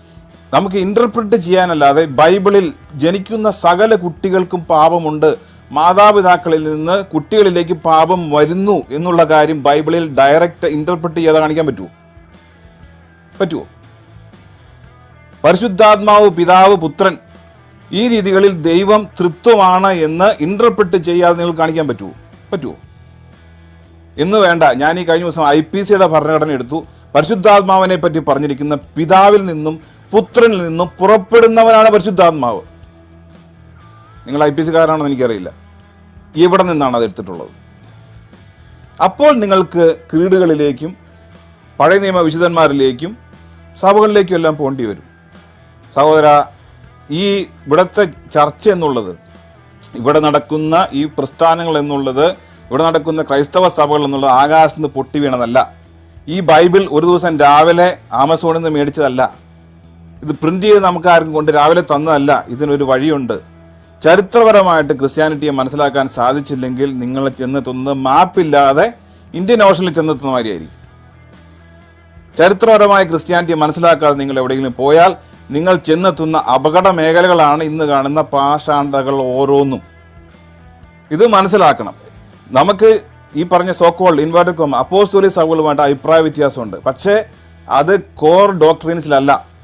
നമുക്ക് ഇന്റർപ്രിറ്റ് ചെയ്യാനല്ലാതെ ബൈബിളിൽ ജനിക്കുന്ന സകല കുട്ടികൾക്കും പാപമുണ്ട്. മാതാപിതാക്കളിൽ നിന്ന് കുട്ടികളിലേക്ക് പാപം വരുന്നു എന്നുള്ള കാര്യം ബൈബിളിൽ ഡയറക്റ്റ് ഇന്റർപ്രിറ്റ് ചെയ്യാതെ കാണിക്കാൻ പറ്റുമോ പറ്റുമോ പരിശുദ്ധാത്മാവ് പിതാവ് പുത്രൻ ഈ രീതികളിൽ ദൈവം തൃത്വമാണ് എന്ന് ഇന്റർപ്രിറ്റ് ചെയ്യാതെ നിങ്ങൾക്ക് കാണിക്കാൻ പറ്റുമോ പറ്റുമോ എന്ന് വേണ്ട. ഞാൻ ഈ കഴിഞ്ഞ ദിവസം ഐ പി സിയുടെ ഭരണഘടന എടുത്തു. പരിശുദ്ധാത്മാവിനെ പറ്റി പറഞ്ഞിരിക്കുന്ന പിതാവിൽ നിന്നും പുത്രനിൽ നിന്നും പുറപ്പെടുന്നവനാണ് പരിശുദ്ധാത്മാവ്. നിങ്ങൾ ഐ പി സിക്കാരാണെന്ന് എനിക്കറിയില്ല. ഇവിടെ നിന്നാണ് അത് എടുത്തിട്ടുള്ളത്? അപ്പോൾ നിങ്ങൾക്ക് ക്രീഡുകളിലേക്കും പഴയ നിയമ വിശുദ്ധന്മാരിലേക്കും സഭകളിലേക്കും എല്ലാം പോകേണ്ടി വരും. സഹോദര ഈ ഇവിടുത്തെ ചർച്ച എന്നുള്ളത് ഇവിടെ നടക്കുന്ന ഈ പ്രസ്ഥാനങ്ങൾ എന്നുള്ളത് ഇവിടെ നടക്കുന്ന ക്രൈസ്തവ സഭകൾ എന്നുള്ളത് ആകാശത്ത് നിന്ന് പൊട്ടി വീണതല്ല. ഈ ബൈബിൾ ഒരു ദിവസം രാവിലെ ആമസോണിൽ നിന്ന് മേടിച്ചതല്ല. ഇത് പ്രിന്റ് ചെയ്ത് നമുക്ക് ആർക്കും കൊണ്ട് രാവിലെ തന്നതല്ല ഇതിനൊരു വഴിയുണ്ട്. ചരിത്രപരമായിട്ട് ക്രിസ്ത്യാനിറ്റിയെ മനസ്സിലാക്കാൻ സാധിച്ചില്ലെങ്കിൽ നിങ്ങൾ ചെന്നെത്തുന്നത് മാപ്പില്ലാതെ ഇന്ത്യൻ ഓഷനിൽ ചെന്നെത്തുന്ന മാതിരിയായിരിക്കും. ചരിത്രപരമായ ക്രിസ്ത്യാനിറ്റിയെ മനസ്സിലാക്കാതെ നിങ്ങൾ എവിടെയെങ്കിലും പോയാൽ നിങ്ങൾ ചെന്നെത്തുന്ന അപകട മേഖലകളാണ് ഇന്ന് കാണുന്ന പാഷാണ്ടകൾ ഓരോന്നും. ഇത് മനസ്സിലാക്കണം. നമുക്ക് ഈ പറഞ്ഞ സോക്കോൾ ഇൻവേർട്ടഡ് കോം അപ്പോസ്തോലി സഭകളുമായിട്ട് അഭിപ്രായ വ്യത്യാസമുണ്ട്. പക്ഷേ അത് കോർ ഡോക്ടറിൻസിലല്ല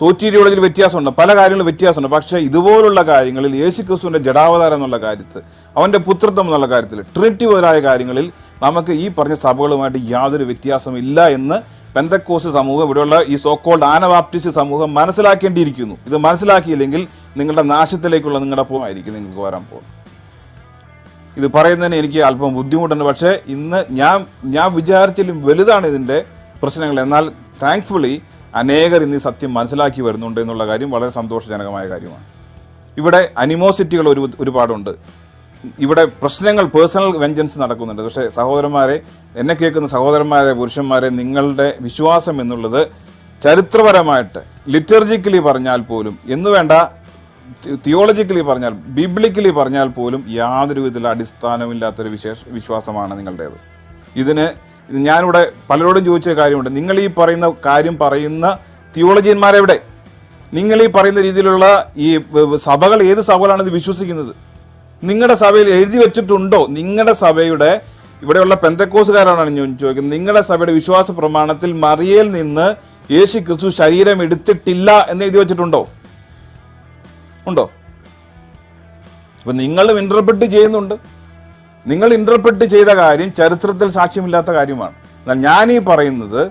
സോറ്റീരിയോളജിയിൽ വ്യത്യാസമുണ്ട്. പല കാര്യങ്ങളും വ്യത്യാസമുണ്ട്. പക്ഷേ ഇതുപോലുള്ള കാര്യങ്ങളിൽ യേശു ക്രിസ്തുവിന്റെ ജഡാവതാരം എന്നുള്ള കാര്യത്തിൽ അവന്റെ പുത്രത്വം എന്നുള്ള കാര്യത്തിൽ ട്രിനിറ്റി മുതലായ കാര്യങ്ങളിൽ നമുക്ക് ഈ പറഞ്ഞ സഭകളുമായിട്ട് യാതൊരു വ്യത്യാസമില്ല എന്ന് പെന്തക്കോസ് സമൂഹം ഇവിടെയുള്ള ഈ സോക്കോൾഡ് ആനബാപ്റ്റിസ്റ്റ് സമൂഹം മനസ്സിലാക്കേണ്ടിയിരിക്കുന്നു. ഇത് മനസ്സിലാക്കിയില്ലെങ്കിൽ നിങ്ങളുടെ നാശത്തിലേക്കുള്ള നിങ്ങളുടെ പോകായിരിക്കും നിങ്ങൾക്ക് വരാൻ പോകുന്നത് ഇത് പറയുന്നതിന് എനിക്ക് അല്പം ബുദ്ധിമുട്ടുണ്ട്. പക്ഷേ ഇന്ന് ഞാൻ ഞാൻ വിചാരിച്ചാലും വലുതാണ് ഇതിന്റെ പ്രശ്നങ്ങൾ. എന്നാൽ താങ്ക്ഫുള്ളി അനേകർ ഇന്ന് സത്യം മനസ്സിലാക്കി വരുന്നുണ്ട് എന്നുള്ള കാര്യം വളരെ സന്തോഷജനകമായ കാര്യമാണ്. ഇവിടെ അനിമോസിറ്റികൾ ഒരു ഒരുപാടുണ്ട്. ഇവിടെ പ്രശ്നങ്ങൾ പേഴ്സണൽ വെഞ്ചൻസ് നടക്കുന്നുണ്ട്. പക്ഷേ സഹോദരന്മാരെ എന്നെ കേൾക്കുന്ന സഹോദരന്മാരെ പുരുഷന്മാരെ നിങ്ങളുടെ വിശ്വാസം എന്നുള്ളത് ചരിത്രപരമായിട്ട് ലിറ്റർജിക്കലി പറഞ്ഞാൽ പോലും എന്ന് വേണ്ട തിയോളജിക്കലി പറഞ്ഞാൽ ബിബ്ലിക്കലി പറഞ്ഞാൽ പോലും യാതൊരു വിധത്തിലുള്ള അടിസ്ഥാനമില്ലാത്തൊരു വിശേഷ വിശ്വാസമാണ് നിങ്ങളുടേത്. ഇതിന് ഇത് ഞാനിവിടെ പലരോടും ചോദിച്ച കാര്യമുണ്ട്. നിങ്ങൾ ഈ പറയുന്ന കാര്യം പറയുന്ന തിയോളജിയന്മാരെവിടെ? നിങ്ങൾ ഈ പറയുന്ന രീതിയിലുള്ള ഈ സഭകൾ ഏത് സഭകളാണ് ഇത് വിശ്വസിക്കുന്നത്? നിങ്ങളുടെ സഭയിൽ എഴുതി വെച്ചിട്ടുണ്ടോ? നിങ്ങളുടെ സഭയുടെ ഇവിടെയുള്ള പെന്തക്കോസുകാരാണ് ഞാൻ ചോദിക്കുന്നത്. നിങ്ങളുടെ സഭയുടെ വിശ്വാസ പ്രമാണത്തിൽ മറിയയിൽ നിന്ന് യേശു ക്രിസ്തു ശരീരം എടുത്തിട്ടില്ല എന്ന് എഴുതി വെച്ചിട്ടുണ്ടോ? ഉണ്ടോ? അപ്പൊ നിങ്ങളും ഇന്റർപ്രറ്റ് ചെയ്യുന്നുണ്ട്. നിങ്ങൾ ഇന്റർപ്രറ്റ് ചെയ്ത കാര്യം ചരിത്രത്തിൽ സാക്ഷ്യമില്ലാത്ത കാര്യമാണ്. എന്നാൽ ഞാനീ ഈ പറയുന്നത്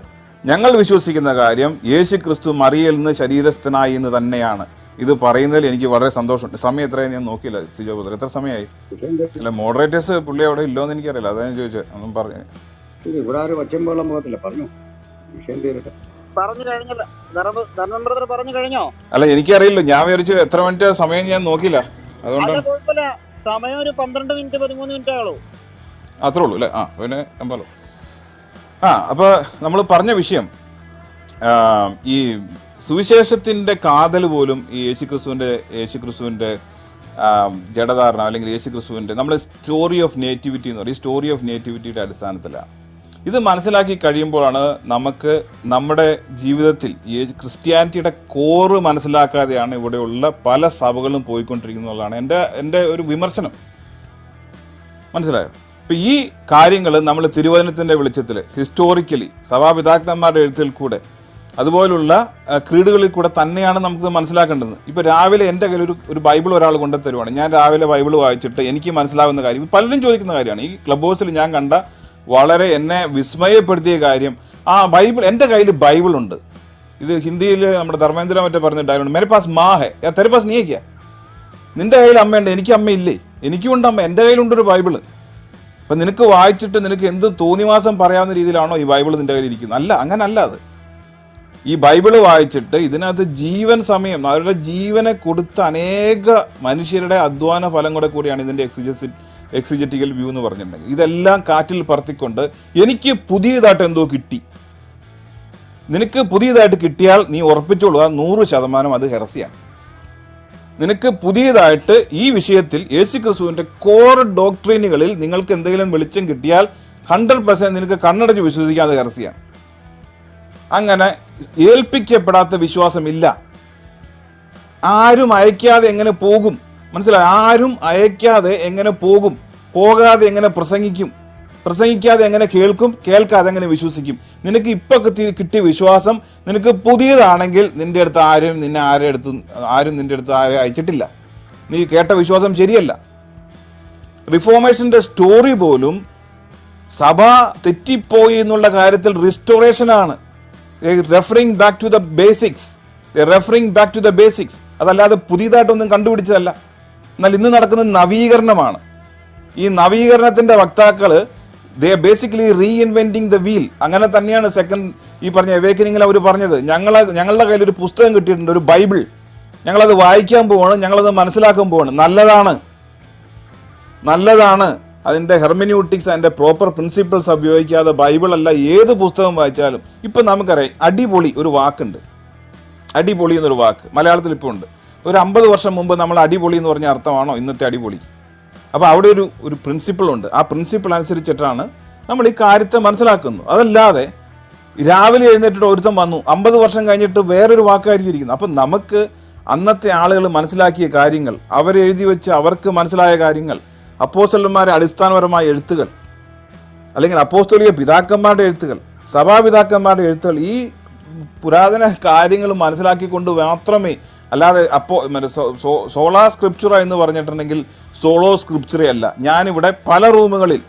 ഞങ്ങൾ വിശ്വസിക്കുന്ന കാര്യം യേശു ക്രിസ്തു മറിയയിൽ നിന്ന് ശരീരസ്ഥനായി എന്ന് തന്നെയാണ്. ഇത് പറയുന്നതിൽ എനിക്ക് വളരെ സന്തോഷമുണ്ട്. സമയം എത്രയായി ഞാൻ നോക്കിയില്ല. സിജോ പുത്ര എത്ര സമയമായി? അല്ല മോഡറേറ്റേഴ്സ് പുള്ളി അവിടെ ഇല്ലോ എന്ന് എനിക്കറിയില്ല. അതാണ് ഞാൻ ചോദിച്ചത് ഒന്നും പറഞ്ഞു ഇവിടെ ആരും ഒച്ചമ്പോളം പോകത്തില്ല പറഞ്ഞു. വിഷയം തീരട്ടെ. പറഞ്ഞു കഴിഞ്ഞല്ലോ. ധർമ്മ ബ്രദർ പറഞ്ഞു കഴിഞ്ഞോ? അല്ല എനിക്കറിയില്ല. ഞാൻ വിചാരിച്ചു എത്ര മിനിറ്റ് സമയം ഞാൻ നോക്കിയില്ല. അതുകൊണ്ടാണ് സമയം ഒരു പന്ത്രണ്ട് മിനിറ്റ് പതിമൂന്ന് മിനിറ്റ് അത്രേ ഉള്ളൂ അല്ലേ? ആ പിന്നെ എമ്പാലോ ആ അപ്പോൾ നമ്മൾ പറഞ്ഞ വിഷയം ഈ സുവിശേഷത്തിന്റെ കാതൽ പോലും ഈ യേശുക്രിസ്തുവിന്റെ ആ, ജഡധാരണ അല്ലെങ്കിൽ യേശുക്രിസ്തുവിന്റെ നമ്മൾ സ്റ്റോറി ഓഫ് നേറ്റിവിറ്റി എന്ന് പറയും. സ്റ്റോറി ഓഫ് നേറ്റിവിറ്റിയുടെ അടിസ്ഥാനത്തിലാണ്. ഇത് മനസ്സിലാക്കി കഴിയുമ്പോഴാണ് നമുക്ക് നമ്മുടെ ജീവിതത്തിൽ ഈ ക്രിസ്ത്യാനിറ്റിയുടെ കോറ് മനസ്സിലാക്കാതെയാണ് ഇവിടെയുള്ള പല സഭകളും പോയിക്കൊണ്ടിരിക്കുന്നതാണ് എന്റെ എന്റെ ഒരു വിമർശനം. മനസ്സിലായോ? ഇപ്പൊ ഈ കാര്യങ്ങൾ നമ്മൾ തിരുവചനത്തിന്റെ വെളിച്ചത്തിൽ ഹിസ്റ്റോറിക്കലി സഭാപിതാക്കന്മാരുടെ എഴുത്തിൽ കൂടെ അതുപോലുള്ള ക്രീഡുകളിൽ കൂടെ തന്നെയാണ് നമുക്ക് മനസ്സിലാക്കേണ്ടത്. ഇപ്പോൾ രാവിലെ എന്റെ കയ്യിൽ ഒരു ഒരു ബൈബിൾ ഒരാൾ കൊണ്ടുത്തരുവാണ് ഞാൻ രാവിലെ ബൈബിൾ വായിച്ചിട്ട് എനിക്ക് മനസ്സിലാവുന്ന കാര്യം പലരും ചോദിക്കുന്ന കാര്യമാണ്. ഈ ക്ലബ് ഹൗസിൽ ഞാൻ കണ്ട വളരെ എന്നെ വിസ്മയപ്പെടുത്തിയ കാര്യം ആ ബൈബിൾ എന്റെ കയ്യിൽ ബൈബിൾ ഉണ്ട് ഇത് ഹിന്ദിയിൽ നമ്മുടെ ധർമ്മേന്ദ്ര മറ്റേ പറഞ്ഞ ഡയലോഗ് മേരെ പാസ് മാ ഹെ യാ തെരെ പാസ് നീക്ക നിന്റെ കയ്യിൽ അമ്മയുണ്ട്. എനിക്ക് അമ്മയില്ലേ എനിക്കുണ്ട് അമ്മ. എന്റെ കയ്യിലുണ്ടൊരു ബൈബിൾ അപ്പം നിനക്ക് വായിച്ചിട്ട് നിനക്ക് എന്ത് തോന്നിവാസം പറയാവുന്ന രീതിയിലാണോ ഈ ബൈബിൾ നിന്റെ കയ്യിൽ ഇരിക്കുന്നത്? അല്ല അങ്ങനല്ല അത്. ഈ ബൈബിൾ വായിച്ചിട്ട് ഇതിനകത്ത് ജീവൻ സമയം അവരുടെ ജീവനെ കൊടുത്ത അനേക മനുഷ്യരുടെ അധ്വാന ഫലം കൂടെ കൂടിയാണ് ഇതിന്റെ എക്സിജസി എക്സിജറ്റിക്കൽ വ്യൂ എന്ന് പറഞ്ഞിട്ടുണ്ടെങ്കിൽ. ഇതെല്ലാം കാറ്റിൽ പറത്തിക്കൊണ്ട് എനിക്ക് പുതിയതായിട്ട് എന്തോ കിട്ടി. നിനക്ക് പുതിയതായിട്ട് കിട്ടിയാൽ നീ ഉറപ്പിച്ചോളൂ ആ നൂറ് ശതമാനം അത് ഹെറസിയാണ്. നിനക്ക് പുതിയതായിട്ട് ഈ വിഷയത്തിൽ യേശു ക്രിസ്തുവിന്റെ കോർ ഡോക്ട്രീനുകളിൽ നിങ്ങൾക്ക് എന്തെങ്കിലും വെളിച്ചം കിട്ടിയാൽ ഹൺഡ്രഡ് പെർസെന്റ് നിനക്ക് കണ്ണടച്ച് വിശ്വസിക്കാതെ ഹെറസിയാണ്. അങ്ങനെ ഏൽപ്പിക്കപ്പെടാത്ത വിശ്വാസമില്ല. ആരും അയക്കാതെ എങ്ങനെ പോകും? മനസ്സിലായി? ആരും അയക്കാതെ എങ്ങനെ പോകും? പോകാതെ എങ്ങനെ പ്രസംഗിക്കും? പ്രസംഗിക്കാതെ എങ്ങനെ കേൾക്കും? കേൾക്കാതെ എങ്ങനെ വിശ്വസിക്കും? നിനക്ക് ഇപ്പൊ കിട്ടി- കിട്ടിയ വിശ്വാസം നിനക്ക് പുതിയതാണെങ്കിൽ നിന്റെ അടുത്ത് ആരും നിന്നെ ആരും അടുത്ത് ആരും നിന്റെ അടുത്ത് ആരും അയച്ചിട്ടില്ല. നീ കേട്ട വിശ്വാസം ശരിയല്ല. റിഫോർമേഷന്റെ സ്റ്റോറി പോലും സഭ തെറ്റിപ്പോയി എന്നുള്ള കാര്യത്തിൽ റിസ്റ്റോറേഷൻ ആണ്. Referring back to the basics referring back to the basics അതല്ലാതെ പുതിയതായിട്ടൊന്നും കണ്ടുപിടിച്ചതല്ല. എന്നാൽ ഇന്ന് നടക്കുന്ന നവീകരണമാണ്. ഈ നവീകരണത്തിന്റെ വക്താക്കൾ they basically re reinventing the wheel അങ്ങനെ തന്നെയാണ് സെക്കൻഡ് ഈ പറഞ്ഞ എവേക്കനിങ്ങിൽ അവർ പറഞ്ഞത്. ഞങ്ങളെ ഞങ്ങളുടെ കയ്യിൽ ഒരു പുസ്തകം കിട്ടിയിട്ടുണ്ട് ഒരു ബൈബിൾ. ഞങ്ങളത് വായിക്കാൻ പോവാണ് ഞങ്ങളത് മനസ്സിലാക്കാൻ പോവാണ്. നല്ലതാണ്. നല്ലതാണ്. അതിന്റെ ഹെർമിന്യൂട്ടിക്സ് അതിന്റെ പ്രോപ്പർ പ്രിൻസിപ്പിൾസ് ഉപയോഗിക്കാതെ ബൈബിളല്ല ഏത് പുസ്തകം വായിച്ചാലും. ഇപ്പം നമുക്കറിയാം അടിപൊളി ഒരു വാക്കുണ്ട്. അടിപൊളി എന്നൊരു വാക്ക് മലയാളത്തിൽ ഇപ്പോൾ ഉണ്ട്. ഒരു അമ്പത് വർഷം മുമ്പ് നമ്മൾ അടിപൊളി എന്ന് പറഞ്ഞ അർത്ഥമാണോ ഇന്നത്തെ അടിപൊളി? അപ്പോൾ അവിടെ ഒരു ഒരു പ്രിൻസിപ്പിൾ ഉണ്ട്. ആ പ്രിൻസിപ്പിൾ അനുസരിച്ചിട്ടാണ് നമ്മൾ ഈ കാര്യത്തെ മനസ്സിലാക്കുന്നത്. അതല്ലാതെ രാവിലെ എഴുന്നേറ്റിട്ട് ഒരുത്തം വന്നു അമ്പത് വർഷം കഴിഞ്ഞിട്ട് വേറൊരു വാക്കായിരിക്കും ഇരിക്കുന്നത്. അപ്പം നമുക്ക് അന്നത്തെ ആളുകൾ മനസ്സിലാക്കിയ കാര്യങ്ങൾ അവരെഴുതി വെച്ച് അവർക്ക് മനസ്സിലായ കാര്യങ്ങൾ അപ്പോസ്റ്റലന്മാരെ അടിസ്ഥാനപരമായ എഴുത്തുകൾ അല്ലെങ്കിൽ അപ്പോസ്തോലിക പിതാക്കന്മാരുടെ എഴുത്തുകൾ സഭാപിതാക്കന്മാരുടെ എഴുത്തുകൾ ഈ പുരാതന കാര്യങ്ങൾ മനസ്സിലാക്കിക്കൊണ്ട് മാത്രമേ അല്ലാതെ അപ്പോ മറ്റേ സോളാ സ്ക്രിപ്ചുറ എന്ന് പറഞ്ഞിട്ടുണ്ടെങ്കിൽ സോളോ സ്ക്രിപ്ചുറ അല്ല. ഞാനിവിടെ പല റൂമുകളിൽ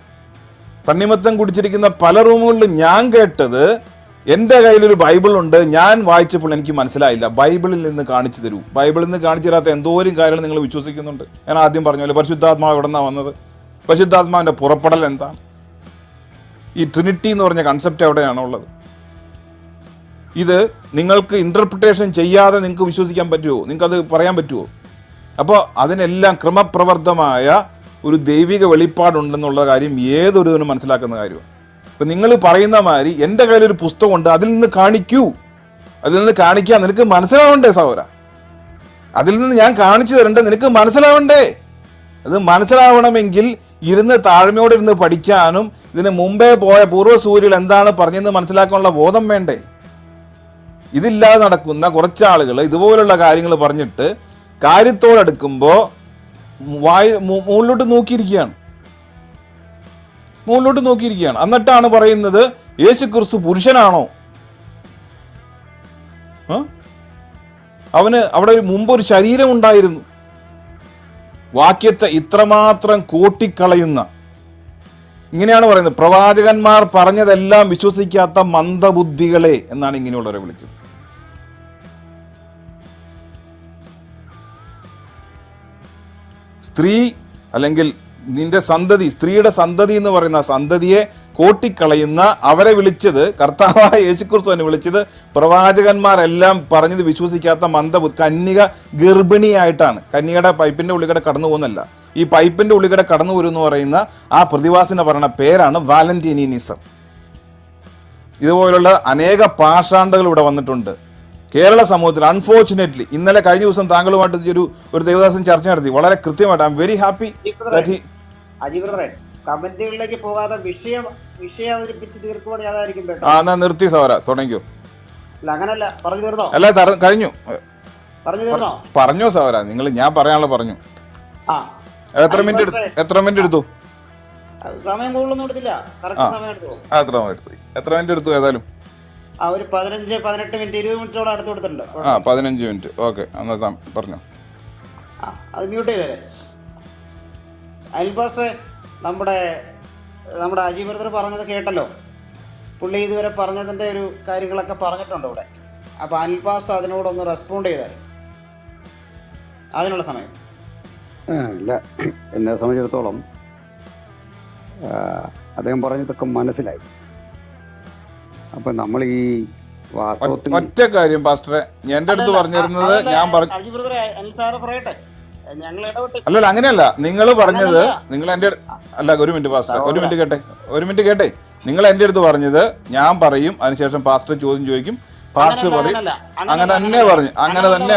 തണ്ണിമത്തം കുടിച്ചിരിക്കുന്ന പല റൂമുകളിലും ഞാൻ കേട്ടത് എന്റെ കയ്യിലൊരു ബൈബിൾ ഉണ്ട് ഞാൻ വായിച്ചപ്പോൾ എനിക്ക് മനസ്സിലായില്ല. ബൈബിളിൽ നിന്ന് കാണിച്ചു തരൂ. ബൈബിളിൽ നിന്ന് കാണിച്ചു തരാത്ത എന്തോരം കാര്യങ്ങൾ നിങ്ങൾ വിശ്വസിക്കുന്നുണ്ട്. ഞാൻ ആദ്യം പറഞ്ഞല്ലോ പരിശുദ്ധാത്മാവ് എവിടെ നിന്നാണ് വന്നത്? പരിശുദ്ധാത്മാവിന്റെ പുറപ്പെടൽ എന്താണ്? ഈ ട്രിനിറ്റി എന്ന് പറഞ്ഞ കൺസെപ്റ്റ് എവിടെയാണ് ഉള്ളത്? ഇത് നിങ്ങൾക്ക് ഇന്റർപ്രിട്ടേഷൻ ചെയ്യാതെ നിങ്ങൾക്ക് വിശ്വസിക്കാൻ പറ്റുമോ നിങ്ങൾക്കത് പറയാൻ പറ്റുമോ അപ്പോൾ അതിനെല്ലാം ക്രമപ്രവർത്തമായ ഒരു ദൈവിക വെളിപ്പാടുണ്ടെന്നുള്ള കാര്യം ഏതൊരുവനും മനസ്സിലാക്കുന്ന കാര്യമാണ്. ഇപ്പം നിങ്ങൾ പറയുന്ന മാതിരി എന്റെ കയ്യിലൊരു പുസ്തകമുണ്ട് അതിൽ നിന്ന് കാണിക്കൂ. അതിൽ നിന്ന് കാണിക്കാൻ നിനക്ക് മനസ്സിലാവണ്ടേ സഹോര അതിൽ നിന്ന് ഞാൻ കാണിച്ചു തരണ്ടേ നിനക്ക് മനസ്സിലാവണ്ടേ? അത് മനസ്സിലാവണമെങ്കിൽ ഇരുന്ന് താഴ്മയോടെ ഇരുന്ന് പഠിക്കാനും ഇതിന് മുമ്പേ പോയ പൂർവസൂര്യൽ എന്താണ് പറഞ്ഞെന്ന് മനസ്സിലാക്കാനുള്ള ബോധം വേണ്ടേ? ഇതില്ലാതെ നടക്കുന്ന കുറച്ച് ആളുകൾ ഇതുപോലുള്ള കാര്യങ്ങൾ പറഞ്ഞിട്ട് കാര്യത്തോടടുക്കുമ്പോൾ വായ മുകളിലോട്ട് നോക്കിയിരിക്കുകയാണ്. മുകളിലോട്ട് നോക്കിയിരിക്കുകയാണ്. എന്നിട്ടാണ് പറയുന്നത് യേശു ക്രിസ്തു പുരുഷനാണോ? അവന് അവിടെ മുമ്പ് ഒരു ശരീരം ഉണ്ടായിരുന്നു വാക്യത്തെ ഇത്രമാത്രം കൂട്ടിക്കളയുന്ന. ഇങ്ങനെയാണ് പറയുന്നത്. പ്രവാചകന്മാർ പറഞ്ഞതെല്ലാം വിശ്വസിക്കാത്ത മന്ദബുദ്ധികളെ എന്നാണ് ഇങ്ങനെയുള്ളവരെ വിളിച്ചത്. സ്ത്രീ അല്ലെങ്കിൽ നിന്റെ സന്തതി സ്ത്രീയുടെ സന്തതി എന്ന് പറയുന്ന സന്തതിയെ കോട്ടിക്കളയുന്ന അവരെ വിളിച്ചത് കർത്താവായ യേശുക്രിസ്തു തന്നെ വിളിച്ചത് പ്രവാചകന്മാരെല്ലാം പറഞ്ഞത് വിശ്വസിക്കാത്ത മന്ദബുദ്ധ കന്യക ഗർഭിണിയായിട്ടാണ്. കന്യകയുടെ പൈപ്പിന്റെ ഉള്ളിക്കടെ കടന്നു പോകുന്നല്ല ഈ പൈപ്പിന്റെ ഉള്ളിക്കടെ കടന്നു വരും എന്ന് പറയുന്ന ആ പ്രതിവാസിനെ പറയുന്ന പേരാണ് വാലന്റീനിസം ഇതുപോലുള്ള അനേക പാഷാണ്ടകൾ ഇവിടെ വന്നിട്ടുണ്ട്. കേരള സമൂഹത്തിൽ അൺഫോർച്ചുനേറ്റ്ലി ഇന്നലെ കഴിഞ്ഞ ദിവസം താങ്കളുമായിട്ട് ഒരു ഒരു ദേവദാസൻ ചർച്ച നടത്തി. വളരെ കൃത്യമായിട്ട് ഐ എം വെരി ഹാപ്പി കമന്റുകളിലേക്ക് പോകാതെ വിഷയം വിഷയം അവതരിപ്പിച്ച് തീർക്കുവാണെങ്കിൽ അതായിരിക്കും ആ എന്നാ നിർത്തി സവര തുടങ്ങിയോ അല്ല അങ്ങനല്ല. പറഞ്ഞു തീർന്നോ? അല്ല കഴിഞ്ഞു. പറഞ്ഞു തീർന്നോ? പറഞ്ഞോ സവര നിങ്ങൾ ഞാൻ പറയാനുള്ള പറഞ്ഞു. ആ. എത്ര മിനിറ്റ് എടുത്തു? എത്ര മിനിറ്റ് എടുത്തു? സമയം കൂടുതലൊന്നും എടുത്തില്ല. കറക്റ്റ് സമയം എടുത്തു. എത്ര മിനിറ്റ് എടുത്തു ഏതായാലും? ആ ഒരു പതിനഞ്ച് പതിനെട്ട് മിനിറ്റ് ഇരുപത് മിനിറ്റോളം അടുത്ത് കൊടുത്തിട്ടുണ്ട്. ആ പതിനഞ്ച് മിനിറ്റ്. ഓക്കെ എന്നാ പറഞ്ഞു. ആ അത് മ്യൂട്ട് ചെയ്തേ അയൽപാസ് നമ്മുടെ നമ്മുടെ അജി ബ്രദർ പറഞ്ഞത് കേട്ടല്ലോ. പുള്ളി ഇതുവരെ പറഞ്ഞതിന്റെ ഒരു കാര്യങ്ങളൊക്കെ പറഞ്ഞിട്ടുണ്ട് ഇവിടെ. അപ്പോൾ അനിൽപാസ് അതിനോടൊന്ന് റെസ്പോണ്ട് ചെയ്താൽ അതിനുള്ള സമയം. ആ, ഇല്ല. എന്നെ സംബന്ധിച്ചിടത്തോളം അദ്ദേഹം പറഞ്ഞതൊക്കെ മനസ്സിലായി. അപ്പൊ നമ്മൾ ഈ വാസ്തവത്തിൽ ഒറ്റ കാര്യം പാസ്റ്ററെ. എന്റെ അടുത്ത് പറഞ്ഞിരുന്നത് ഞാൻ പറഞ്ഞു അല്ലല്ല അങ്ങനെയല്ല. നിങ്ങൾ പറഞ്ഞത്. നിങ്ങൾ എന്റെ അല്ല ഒരു മിനിറ്റ് പാസ്റ്റർ ഒരു മിനിറ്റ് കേട്ടെ. ഒരു മിനിറ്റ് കേട്ടെ. നിങ്ങൾ എന്റെ അടുത്ത് പറഞ്ഞത് ഞാൻ പറയും അതിനുശേഷം പാസ്റ്റർ ചോദ്യം ചോദിക്കും. പാസ്റ്റർ പറയും. അങ്ങനെ തന്നെ പറഞ്ഞു. അങ്ങനെ തന്നെ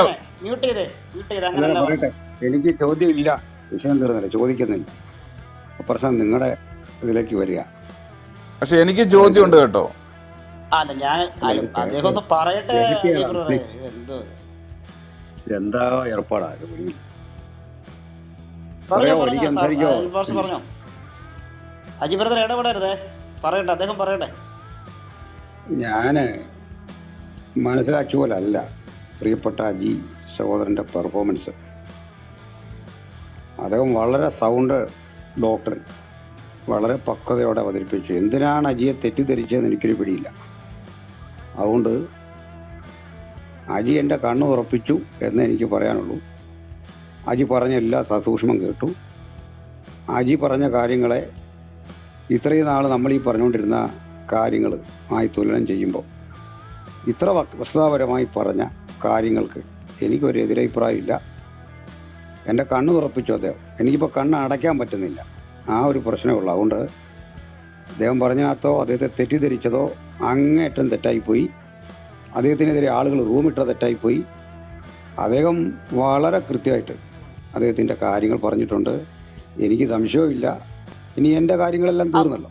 എനിക്ക് ചോദ്യം ഇല്ല വിഷയം തീർന്നില്ല. ചോദിക്കുന്നില്ല. പ്രശ്നം നിങ്ങളുടെ ഇതിലേക്ക് വരിക. പക്ഷെ എനിക്ക് ചോദ്യമുണ്ട് കേട്ടോ. അല്ല ഞാൻ അദ്ദേഹം ഒന്ന് പറയട്ടെ. എന്തോ എന്താ ഏർപ്പാടാ? പറഞ്ഞോ പറയോ, എനിക്ക് പറഞ്ഞോ സാർ, സംസാരിക്കോ? അനിൽ പാസ് പറഞ്ഞോ. അജി ബ്രദർ ഇടപെടരുതേ. പറയട്ടെ അദ്ദേഹം പറയട്ടെ. ഞാൻ മനസ്സിലാക്കിയ പോലെ അല്ല പ്രിയപ്പെട്ട അജി സഹോദരന്റെ പെർഫോമൻസ് അദ്ദേഹം വളരെ സൗണ്ട് ഡോക്ടർ വളരെ പക്വതയോടെ അവതരിപ്പിച്ചു. എന്തിനാണ് അജിയെ തെറ്റിദ്ധരിച്ചതെന്ന് എനിക്കൊരു പിടിയില്ല. അതുകൊണ്ട് അജി എന്റെ കണ്ണ് ഉറപ്പിച്ചു എന്ന് എനിക്ക് പറയാനുള്ളൂ. അജി പറഞ്ഞ എല്ലാ സസൂക്ഷ്മം കേട്ടു. അജി പറഞ്ഞ കാര്യങ്ങളെ ഇത്രയും നാൾ നമ്മൾ ഈ പറഞ്ഞുകൊണ്ടിരുന്ന കാര്യങ്ങൾ ആയി തുലനം ചെയ്യുമ്പോൾ ഇത്ര വസ്തുതാപരമായി പറഞ്ഞ കാര്യങ്ങൾക്ക് എനിക്കൊരു എതിരഭിപ്രായമില്ല. എന്റെ കണ്ണ് തുറപ്പിച്ചു അദ്ദേഹം. എനിക്കിപ്പോൾ കണ്ണ് അടയ്ക്കാൻ പറ്റുന്നില്ല. ആ ഒരു പ്രശ്നമേ ഉള്ളൂ. അതുകൊണ്ട് അദ്ദേഹം പറഞ്ഞതിനകത്തോ അദ്ദേഹത്തെ തെറ്റിദ്ധരിച്ചതോ അങ്ങേറ്റം തെറ്റായിപ്പോയി. അദ്ദേഹത്തിനെതിരെ ആളുകൾ റൂമിട്ട തെറ്റായിപ്പോയി. അദ്ദേഹം വളരെ കൃത്യമായിട്ട് അദ്ദേഹത്തിന്റെ കാര്യങ്ങൾ പറഞ്ഞിട്ടുണ്ട്. എനിക്ക് സംശയമില്ല ഇനി എന്റെ കാര്യങ്ങളെല്ലാം തീർന്നല്ലോ.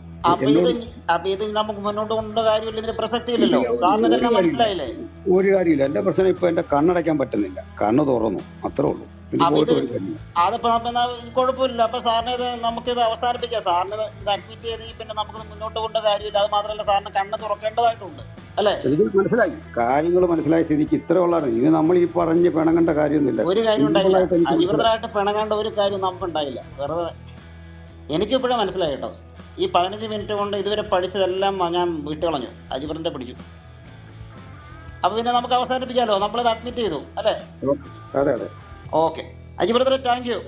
നമുക്ക് മുന്നോട്ട് കൊണ്ട കാര്യമില്ല. ഇതിന് പ്രസക്തി ഇല്ലല്ലോ ഇല്ല, ഒരു- സാറിന് ഒരു കാര്യമില്ല. മനസ്സിലായില്ലേ? ഒരു കാര്യമില്ല എന്റെ പ്രശ്നം ഇപ്പോൾ എന്റെ കണ്ണടയ്ക്കാൻ പറ്റുന്നില്ല. കണ്ണ് തുറന്നു. അത്രേ ഉള്ളൂ. ഇത് ഇത് അതിപ്പോ കുഴപ്പമില്ല അപ്പൊ സാറിന് ഇത് നമുക്കിത് അവസാനിപ്പിക്കാം. സാറിന് ഇത് ഇത് അഡ്മിറ്റ് ചെയ്ത് പിന്നെ നമുക്ക് മുന്നോട്ട് കൊണ്ട കാര്യമില്ല. അത് മാത്രമല്ല സാറിന് കണ്ണ് തുറക്കേണ്ടതായിട്ടുണ്ട്. അല്ലേ? എനിക്ക് മനസ്സിലായി. കാര്യങ്ങൾ മനസ്സിലായ സ്ഥിതിക്ക് ഇത്ര ഉള്ളതാണ്. ഇനി നമ്മൾ ഈ പറഞ്ഞ് പിണങ്ങേണ്ട കാര്യമൊന്നുമില്ല. ഒരു കാര്യം ഉണ്ടായില്ല. അജീവൃതരായിട്ട് പിണങ്ങേണ്ട ഒരു കാര്യം നമുക്ക് ഉണ്ടായില്ല വെറുതെ എനിക്കിപ്പോഴും മനസ്സിലായി കേട്ടോ. ഈ പതിനഞ്ച് മിനിറ്റ് കൊണ്ട് ഇതുവരെ പഠിച്ചതെല്ലാം ഞാൻ വിട്ടുകളഞ്ഞു. അജിബറിന്റെ പിടിച്ചു. അപ്പൊ പിന്നെ നമുക്ക് അവസാനിപ്പിക്കാലോ? നമ്മളിത് അഡ്മിറ്റ് ചെയ്തു. അല്ലേ? അതെ അതെ. ഓക്കെ. അജിബ്രദറെ thank you